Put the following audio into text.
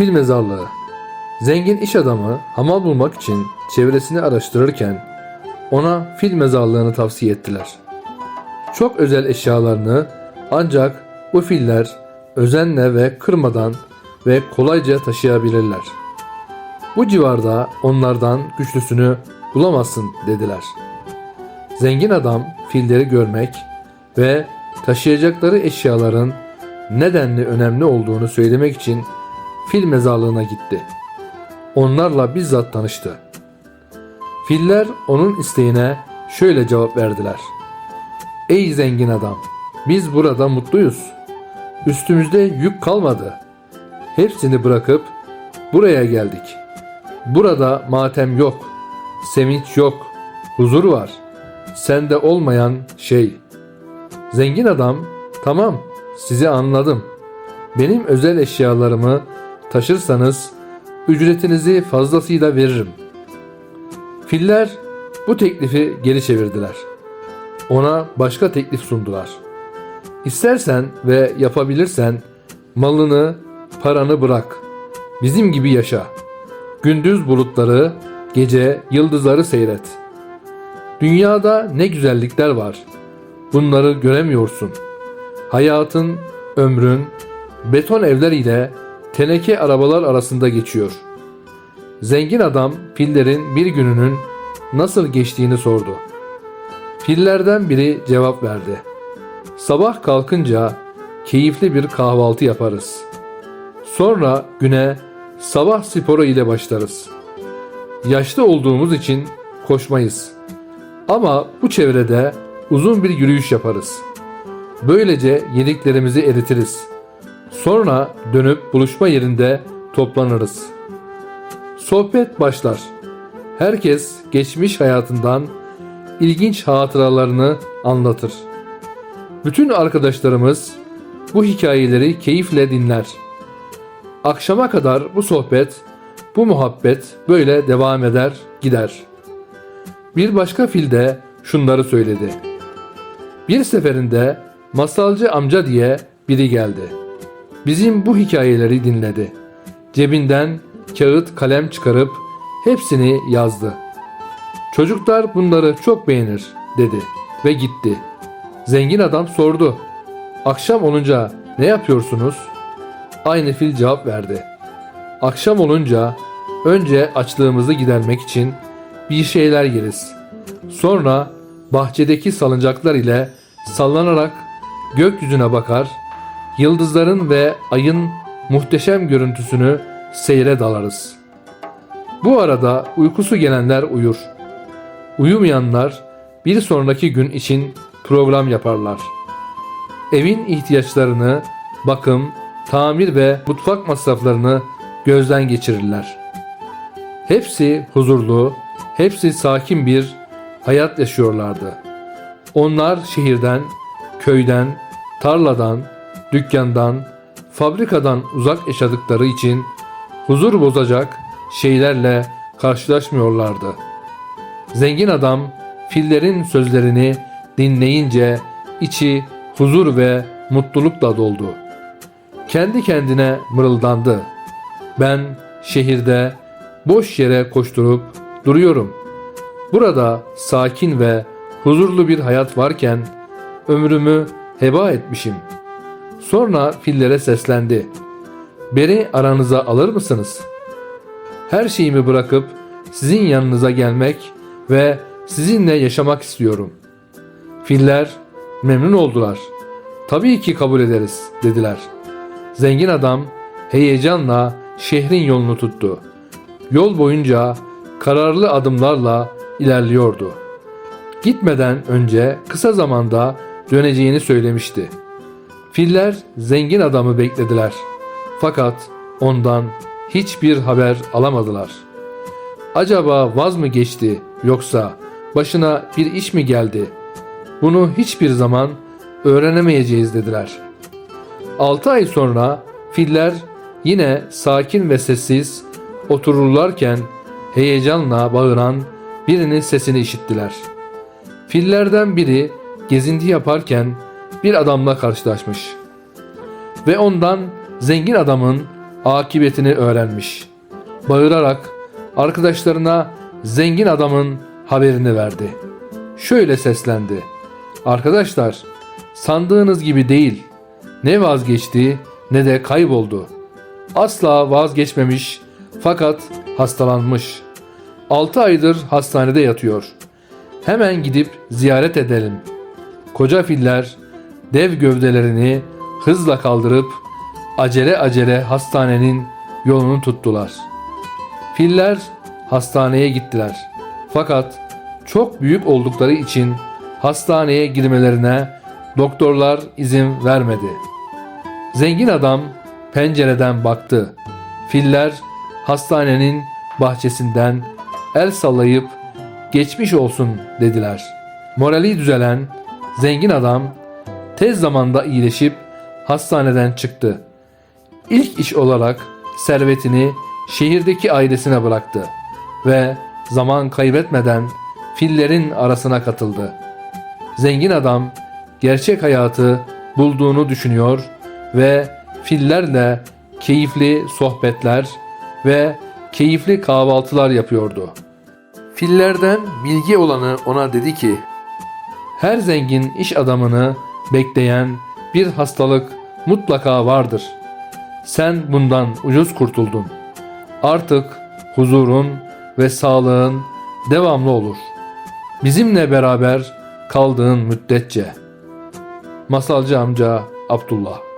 Fil mezarlığı. Zengin iş adamı hamal bulmak için çevresini araştırırken ona fil mezarlığını tavsiye ettiler. Çok özel eşyalarını ancak bu filler özenle ve kırmadan ve kolayca taşıyabilirler. Bu civarda onlardan güçlüsünü bulamazsın dediler. Zengin adam filleri görmek ve taşıyacakları eşyaların nedenli önemli olduğunu söylemek için fil mezarlığına gitti. Onlarla bizzat tanıştı. Filler onun isteğine şöyle cevap verdiler. Ey zengin adam, biz burada mutluyuz. Üstümüzde yük kalmadı. Hepsini bırakıp buraya geldik. Burada matem yok, sevinç yok, huzur var. Sende olmayan şey. Zengin adam, tamam sizi anladım. Benim özel eşyalarımı taşırsanız ücretinizi fazlasıyla veririm. Filler bu teklifi geri çevirdiler. Ona başka teklif sundular. İstersen ve yapabilirsen malını, paranı bırak. Bizim gibi yaşa. Gündüz bulutları, gece yıldızları seyret. Dünyada ne güzellikler var. Bunları göremiyorsun. Hayatın, ömrün, beton evler ile teneke arabalar arasında geçiyor. Zengin adam fillerin bir gününün nasıl geçtiğini sordu. Fillerden biri cevap verdi. Sabah kalkınca keyifli bir kahvaltı yaparız. Sonra güne sabah sporu ile başlarız. Yaşlı olduğumuz için koşmayız. Ama bu çevrede uzun bir yürüyüş yaparız. Böylece yediklerimizi eritiriz. Sonra dönüp buluşma yerinde toplanırız. Sohbet başlar. Herkes geçmiş hayatından ilginç hatıralarını anlatır. Bütün arkadaşlarımız bu hikayeleri keyifle dinler. Akşama kadar bu sohbet, bu muhabbet böyle devam eder, gider. Bir başka fil de şunları söyledi. Bir seferinde masalcı amca diye biri geldi. Bizim bu hikayeleri dinledi. Cebinden kağıt kalem çıkarıp hepsini yazdı. Çocuklar bunları çok beğenir dedi ve gitti. Zengin adam sordu. Akşam olunca ne yapıyorsunuz? Aynı fil cevap verdi. Akşam olunca önce açlığımızı gidermek için bir şeyler yeriz. Sonra bahçedeki salıncaklar ile sallanarak gökyüzüne bakar, yıldızların ve ayın muhteşem görüntüsünü seyre dalarız. Bu arada uykusu gelenler uyur. Uyumayanlar bir sonraki gün için program yaparlar. Evin ihtiyaçlarını, bakım, tamir ve mutfak masraflarını gözden geçirirler. Hepsi huzurlu, hepsi sakin bir hayat yaşıyorlardı. Onlar şehirden, köyden, tarladan, dükkandan, fabrikadan uzak yaşadıkları için huzur bozacak şeylerle karşılaşmıyorlardı. Zengin adam fillerin sözlerini dinleyince içi huzur ve mutlulukla doldu. Kendi kendine mırıldandı. Ben şehirde boş yere koşturup duruyorum. Burada sakin ve huzurlu bir hayat varken ömrümü heba etmişim. Sonra fillere seslendi. Beni aranıza alır mısınız? Her şeyimi bırakıp sizin yanınıza gelmek ve sizinle yaşamak istiyorum. Filler memnun oldular. Tabii ki kabul ederiz dediler. Zengin adam heyecanla şehrin yolunu tuttu. Yol boyunca kararlı adımlarla ilerliyordu. Gitmeden önce kısa zamanda döneceğini söylemişti. Filler zengin adamı beklediler. Fakat ondan hiçbir haber alamadılar. Acaba vaz mı geçti yoksa başına bir iş mi geldi? Bunu hiçbir zaman öğrenemeyeceğiz dediler. Altı ay sonra filler yine sakin ve sessiz otururlarken heyecanla bağıran birinin sesini işittiler. Fillerden biri gezinti yaparken bir adamla karşılaşmış ve ondan zengin adamın akıbetini öğrenmiş. Bağırarak arkadaşlarına zengin adamın haberini verdi. Şöyle seslendi. Arkadaşlar, sandığınız gibi değil. Ne vazgeçti ne de kayboldu. Asla vazgeçmemiş fakat hastalanmış. 6 aydır hastanede yatıyor. Hemen gidip ziyaret edelim. Koca filler dev gövdelerini hızla kaldırıp acele acele hastanenin yolunu tuttular. Filler hastaneye gittiler. Fakat çok büyük oldukları için hastaneye girmelerine doktorlar izin vermedi. Zengin adam pencereden baktı. Filler hastanenin bahçesinden el sallayıp geçmiş olsun dediler. Morali düzelen zengin adam tez zamanda iyileşip hastaneden çıktı. İlk iş olarak servetini şehirdeki ailesine bıraktı ve zaman kaybetmeden fillerin arasına katıldı. Zengin adam gerçek hayatı bulduğunu düşünüyor ve fillerle keyifli sohbetler ve keyifli kahvaltılar yapıyordu. Fillerden bilgi olanı ona dedi ki, her zengin iş adamını bekleyen bir hastalık mutlaka vardır. Sen bundan ucuz kurtuldun. Artık huzurun ve sağlığın devamlı olur. Bizimle beraber kaldığın müddetçe. Masalcı amca Abdullah